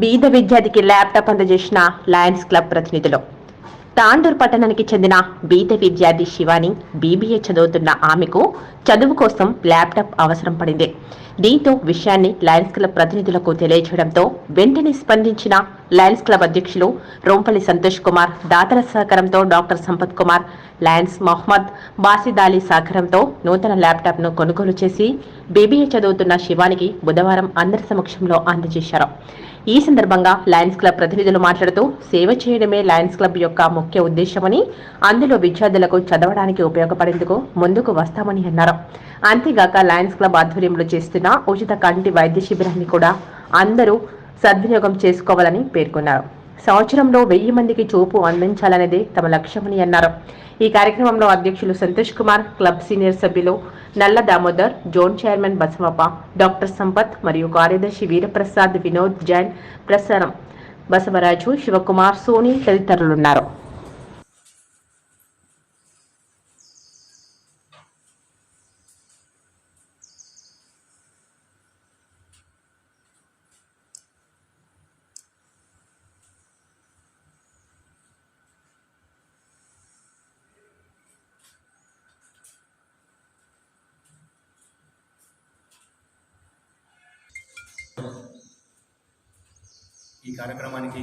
బీద విద్యార్థికి ల్యాప్టాప్ అందజేసిన లయన్స్ క్లబ్ ప్రతినిధులు. తాండూర్ పట్టణానికి చెందిన బీద విద్యార్థి శివాని బీబీఏ చదువుతున్న ఆమెకు చదువు కోసం ల్యాప్టాప్ అవసరం పడింది. దీంతో విషయాన్ని లయన్స్ క్లబ్ ప్రతినిధులకు తెలియజేయడంతో వెంటనే స్పందించిన లయన్స్ క్లబ్ అధ్యక్షులు రోంపల్లి సంతోష్ కుమార్ దాతల సహకారంతో డాక్టర్ సంపత్ కుమార్ లయన్స్ మహ్మద్ బాసిదాలీ సహకారంతో నూతన ల్యాప్టాప్ను కొనుగోలు చేసి బీబీఏ చదువుతున్న శివానికి బుధవారం అందరి సమక్షంలో అందజేశారు. ఈ సందర్భంగా లయన్స్ క్లబ్ ప్రతినిధులు మాట్లాడుతూ సేవ చేయడమే లయన్స్ క్లబ్ యొక్క ముఖ్య ఉద్దేశమని అందులో విద్యార్థులకు చదవడానికి ఉపయోగపడేందుకు ముందుకు వస్తామని అన్నారు. అంతేగాక లయన్స్ క్లబ్ ఆధ్వర్యంలో చేస్తున్న ఉచిత కంటి వైద్య శిబిరాన్ని కూడా అందరూ సద్వినియోగం చేసుకోవాలని పేర్కొన్నారు. సంవత్సరంలో వెయ్యి మందికి చూపు అందించాలనేదే తమ లక్ష్యమని అన్నారు. ఈ కార్యక్రమంలో అధ్యక్షులు సంతోష్ కుమార్ క్లబ్ సీనియర్ సభ్యులు Nalla Damodar zone chairman Basavappa doctor Sampath మరియు కార్యదర్శి వీరప్రసాద్ వినోద్ జైన్ ప్రసారం. బసవరాజు శివకుమార్ సోని తదితరులున్నారు. ఈ కార్యక్రమానికి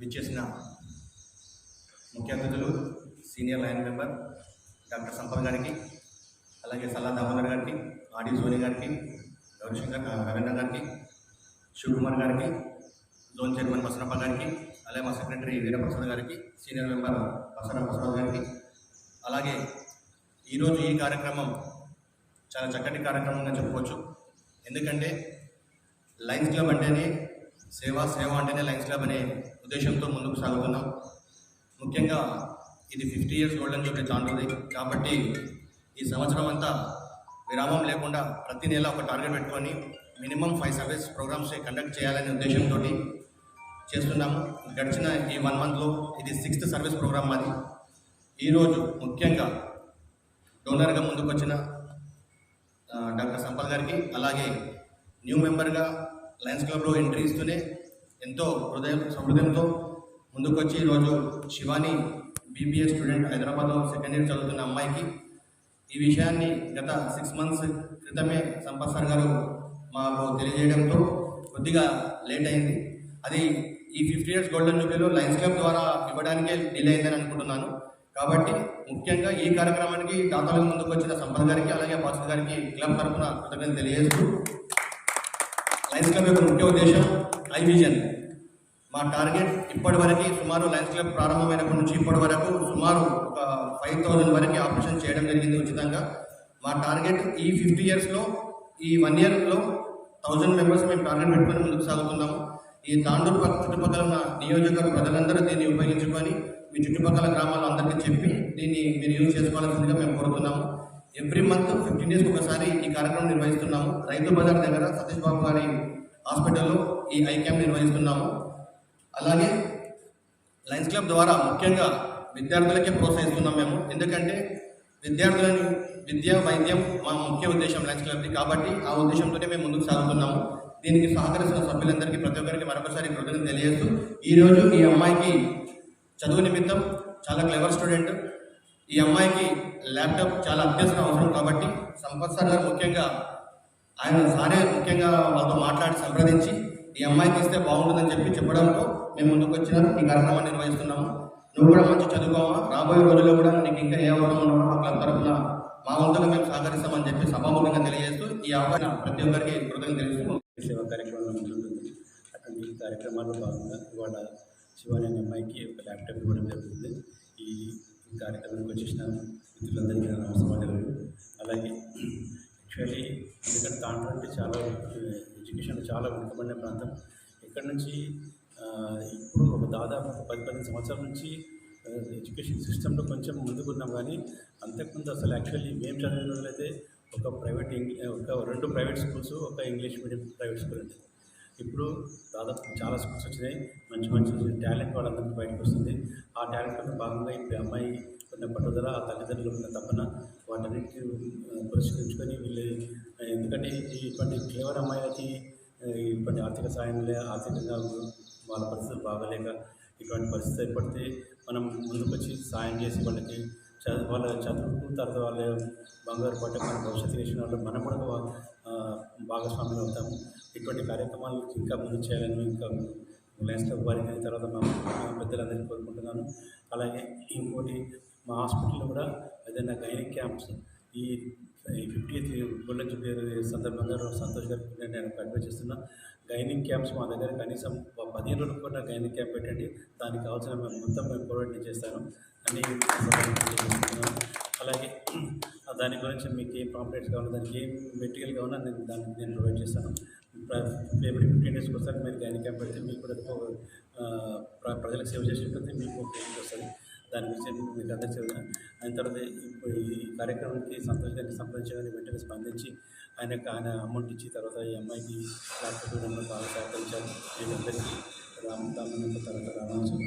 విచ్చేసిన ముఖ్య అతిథులు senior lion member doctor Sampath గారికి అలాగే సల్లా దామోదర్ గారికి ఆడి సోని గారికి రవిశంకర్ రవీంద్ర గారికి శివకుమార్ గారికి జోన్ చైర్మన్ బసరప్ప గారికి అలాగే మా సెక్రటరీ వీరప్రసాద్ గారికి సీనియర్ మెంబర్ బసరా బసవరాజు గారికి. అలాగే ఈరోజు ఈ కార్యక్రమం చాలా చక్కటి కార్యక్రమంగా చెప్పుకోవచ్చు. ఎందుకంటే లయన్స్ క్లబ్ అంటేనే సేవ సేవ అంటేనే లయన్స్ క్లబ్ అనే ఉద్దేశంతో ముందుకు సాగుతున్నాం. ముఖ్యంగా ఇది ఫిఫ్టీ ఇయర్స్ గోల్డెన్ జూబ్లీ తాంటుంది కాబట్టి ఈ సంవత్సరం అంతా విరామం లేకుండా ప్రతి నెల ఒక టార్గెట్ పెట్టుకొని minimum five service programmes conduct చేయాలనే ఉద్దేశంతో చేస్తున్నాము. గడిచిన ఈ వన్ మంత్లో ఇది సిక్స్త్ సర్వీస్ ప్రోగ్రామ్ అది ఈరోజు ముఖ్యంగా డోనర్గా ముందుకు వచ్చిన డాక్టర్ సంపల్ గారికి అలాగే న్యూ మెంబర్గా లయన్స్ క్లబ్లో ఎంట్రీ ఇస్తూనే ఎంతో హృదయం సహృదయంతో ముందుకొచ్చి ఈరోజు శివాని బీబీఏ స్టూడెంట్ హైదరాబాద్లో సెకండ్ ఇయర్ చదువుతున్న అమ్మాయికి ఈ విషయాన్ని గత సిక్స్ మంత్స్ క్రితమే సంపత్ సార్ గారు మాకు తెలియజేయడంతో కొద్దిగా లేట్ అయింది. అది ఈ ఫిఫ్టీ ఇయర్స్ గోల్డెన్ జూబ్లీలో లయన్స్ క్లబ్ ద్వారా ఇవ్వడానికే డిలే అయిందని అనుకుంటున్నాను. కాబట్టి ముఖ్యంగా ఈ కార్యక్రమానికి దాతలకు ముందుకు వచ్చిన సంపత్ గారికి అలాగే బాసు గారికి క్లబ్ తరఫున కృతజ్ఞతలు తెలియజేస్తూ లయన్స్ క్లబ్ యొక్క ముఖ్య ఉద్దేశం ఐ విజన్ మా టార్గెట్ ఇప్పటి వరకు సుమారు లయన్స్ క్లబ్ ప్రారంభమైనప్పటి నుంచి ఇప్పటి వరకు సుమారు ఒక ఫైవ్ థౌజండ్ వరకు ఆపరేషన్ చేయడం జరిగింది ఉచితంగా. మా టార్గెట్ ఈ ఫిఫ్టీ ఇయర్స్లో ఈ వన్ ఇయర్లో థౌజండ్ మెంబర్స్ మేము టార్గెట్ పెట్టుకొని ముందుకు సాగుతున్నాము. ఈ తాండూరు పక్క చుట్టుపక్కల ఉన్న నియోజకవర్గ ప్రజలందరూ దీన్ని ఉపయోగించుకొని మీ చుట్టుపక్కల గ్రామాల్లో అందరికీ చెప్పి దీన్ని మీరు యూజ్ చేసుకోవాల్సిందిగా మేము కోరుతున్నాము. ఎవ్రీ మంత్ ఫిఫ్టీన్ డేస్కి ఒకసారి ఈ కార్యక్రమం నిర్వహిస్తున్నాము. రైతు బజార్ దగ్గర సతీష్ బాబు గారి హాస్పిటల్లో ఈ ఐ క్యాంప్ నిర్వహిస్తున్నాము. అలాగే లయన్స్ క్లబ్ ద్వారా ముఖ్యంగా విద్యార్థులకే ప్రోత్సహిస్తున్నాం మేము. ఎందుకంటే విద్యార్థులని విద్య వైద్యం మా ముఖ్య ఉద్దేశం లయన్స్ క్లబ్ది. కాబట్టి ఆ ఉద్దేశంతోనే మేము ముందుకు సాగుతున్నాము. దీనికి సహకరిస్తున్న సభ్యులందరికీ ప్రతి ఒక్కరికి మరొకసారి కృతజ్ఞత తెలియజేస్తూ ఈరోజు ఈ అమ్మాయికి చదువు నిమిత్తం చాలా క్లెవర్ స్టూడెంట్ ఈ అమ్మాయికి ల్యాప్టాప్ చాలా అత్యవసరం అవసరం కాబట్టి సంపత్ సార్ గారు ముఖ్యంగా ఆయన సారే ముఖ్యంగా వాళ్ళతో మాట్లాడి సంప్రదించి ఈ అమ్మాయికి ఇస్తే బాగుంటుందని చెప్పి చెప్పడంతో మేము ముందుకు వచ్చినాం. ఈ కార్యక్రమాన్ని నిర్వహిస్తున్నాము. నువ్వు కూడా మంచి చదువుకోమా. రాబోయే రోజుల్లో కూడా నీకు ఇంకా ఏ అవసరం ఉన్నా మా క్లబ్ తరఫున మా వంతుగా మేము సహకరిస్తామని చెప్పి సభాముఖంగా తెలియజేస్తూ ఈ అవకాశం ప్రతి ఒక్కరికి కృతజ్ఞత తెలియజేస్తూ సేవా కార్యక్రమంలో ఉంటుంది అటువంటి ఈ కార్యక్రమాల్లో భాగంగా ఇవాళ శివాని అమ్మాయికి ఒక ల్యాప్టాప్ ఇవ్వడం జరుగుతుంది. ఈ కార్యక్రమానికి వచ్చేసిన మిత్రులందరికీ నా నమస్కారాలు. అలాగే యాక్చువల్లీ ఎందుకంటే దాంట్లో అంటే చాలా ఎడ్యుకేషన్ చాలా వెనుకబడిన ప్రాంతం. ఇక్కడ నుంచి ఇప్పుడు ఒక దాదాపు పది పదిహేను సంవత్సరాల నుంచి ఎడ్యుకేషన్ సిస్టంలో కొంచెం ముందుకున్నాం కానీ అంతకుముందు అసలు యాక్చువల్లీ మేము చదివిన వాళ్ళైతే ఒక ప్రైవేట్ ఇంగ్లీ ఒక రెండు ప్రైవేట్ స్కూల్స్ ఒక ఇంగ్లీష్ మీడియం ప్రైవేట్ స్కూల్ ఉండేది ఇప్పుడు దాదాపు చాలా స్కూల్స్ వచ్చినాయి. మంచి మంచి టాలెంట్ వాళ్ళందరికీ బయటకు వస్తుంది. ఆ టాలెంట్లో భాగంగా ఇప్పుడు అమ్మాయి ఉన్న పట్టుదల ఆ తల్లిదండ్రులు ఉన్న తపన వాటన్నిటి పురస్కరించుకొని వీళ్ళు ఎందుకంటే ఈ- ఇటువంటి క్లేవర్ అమ్మాయిలకి ఇటువంటి ఆర్థిక సాయం లే ఆర్థికంగా వాళ్ళ పరిస్థితి బాగలేక ఇటువంటి పరిస్థితి ఏర్పడితే మనం ముందుకొచ్చి సాయం చేసి వాళ్ళకి చదువు వాళ్ళ చదువుకున్న తర్వాత వాళ్ళ బంగారు పట్ట మన భవిష్యత్తు విషయంలో వాళ్ళు మనం కూడా భాగస్వాములు అవుతాము. ఇటువంటి కార్యక్రమాలు ఇంకా ముందు చేయాలని ఇంకా లైన్స్లో క్లబ్ తర్వాత మా పెద్దలందరినీ కోరుకుంటున్నాను. అలాగే ఇంకోటి మా హాస్పిటల్లో కూడా ఏదైనా గైనిక్ క్యాంప్స్ ఈ ఫిఫ్టీ ఫిఫ్టీత్ గోల్డెన్ జూబ్లీ సందర్భంగా సంతోష్ గారికి నేను అడ్వైజ్ చేస్తున్నా. గైనింగ్ క్యాంప్స్ మా దగ్గర కనీసం పదిహేను రోజులు కూడా గైనింగ్ క్యాంప్ పెట్టండి. దానికి కావాల్సిన మేము మొత్తం మేము ప్రొవైడ్ చేస్తాను. అన్ని అలాగే దాని గురించి మీకు ఏం పాంప్లెట్స్ కావాలో దానికి ఏం మెటీరియల్ కావాలో నేను దానికి నేను ప్రొవైడ్ చేస్తాను. ఎవ్రీ ఫిఫ్టీన్ డేస్కి ఒకసారి మీరు గైనింగ్ క్యాంప్ పెడితే మీకు కూడా ప్రజలకు సేవ చేసి మీకు వస్తుంది. దాని విషయం మీకు అందరికీ చెప్తాను అయిన తర్వాత ఇప్పుడు ఈ కార్యక్రమానికి సంతోష్ గారిని సంప్రదించగానే వెంటనే స్పందించి ఆయనకు ఆయన అమౌంట్ ఇచ్చి తర్వాత ఈ అమ్మాయికి ల్యాప్టాప్ ఇవ్వడంలో బాగా సహకరించారు మీకు అందరికీ రామ్ తర్వాత రామాంశం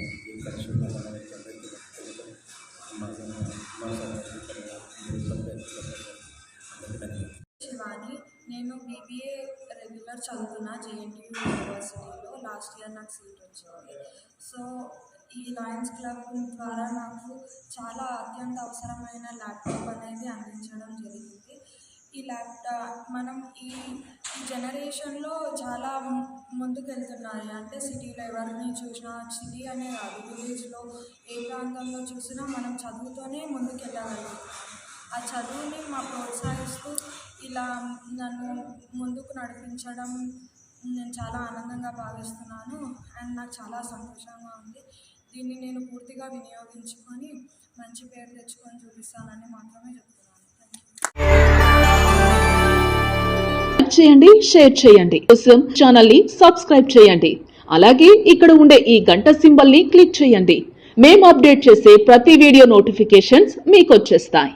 శివాని నేను బీబీఏ రెగ్యులర్ చదువుతున్నా జేఎన్టీయూ యూనివర్సిటీలో లాస్ట్ ఇయర్ నాకు సీట్ వచ్చింది. సో ఈ లయన్స్ క్లబ్ ద్వారా నాకు చాలా అత్యంత అవసరమైన ల్యాప్టాప్ అనేది అందించడం జరిగింది. ఈ ల్యాప్టాప్ మనం ఈ జనరేషన్లో చాలా ముందుకెళ్తున్నాయి. ముందుకు వెళ్తున్నాయి అంటే సిటీలో ఎవరిని చూసినా సిటీ అనే కాదు విలేజ్లో ఏ ప్రాంతంలో చూసినా మనం చదువుతోనే ముందుకు ఆ చదువుని మా ప్రోత్సహిస్తూ ఇలా నన్ను ముందుకు నడిపించడం నేను చాలా ఆనందంగా భావిస్తున్నాను. అండ్ నాకు చాలా సంతోషంగా ఉంది. దీన్ని నేను పూర్తిగా వినియోగించుకొని మంచి పేరు తెచ్చుకొని చూపిస్తానని మాత్రమే చెప్తున్నాను. చేయండి షేర్ చేయండి. కోసం ఛానల్ని సబ్స్క్రైబ్ చేయండి. అలాగే ఇక్కడ ఉండే ఈ గంట సింబల్ని క్లిక్ చేయండి. మేము అప్డేట్ చేసే ప్రతి వీడియో నోటిఫికేషన్స్ మీకు వచ్చేస్తాయి.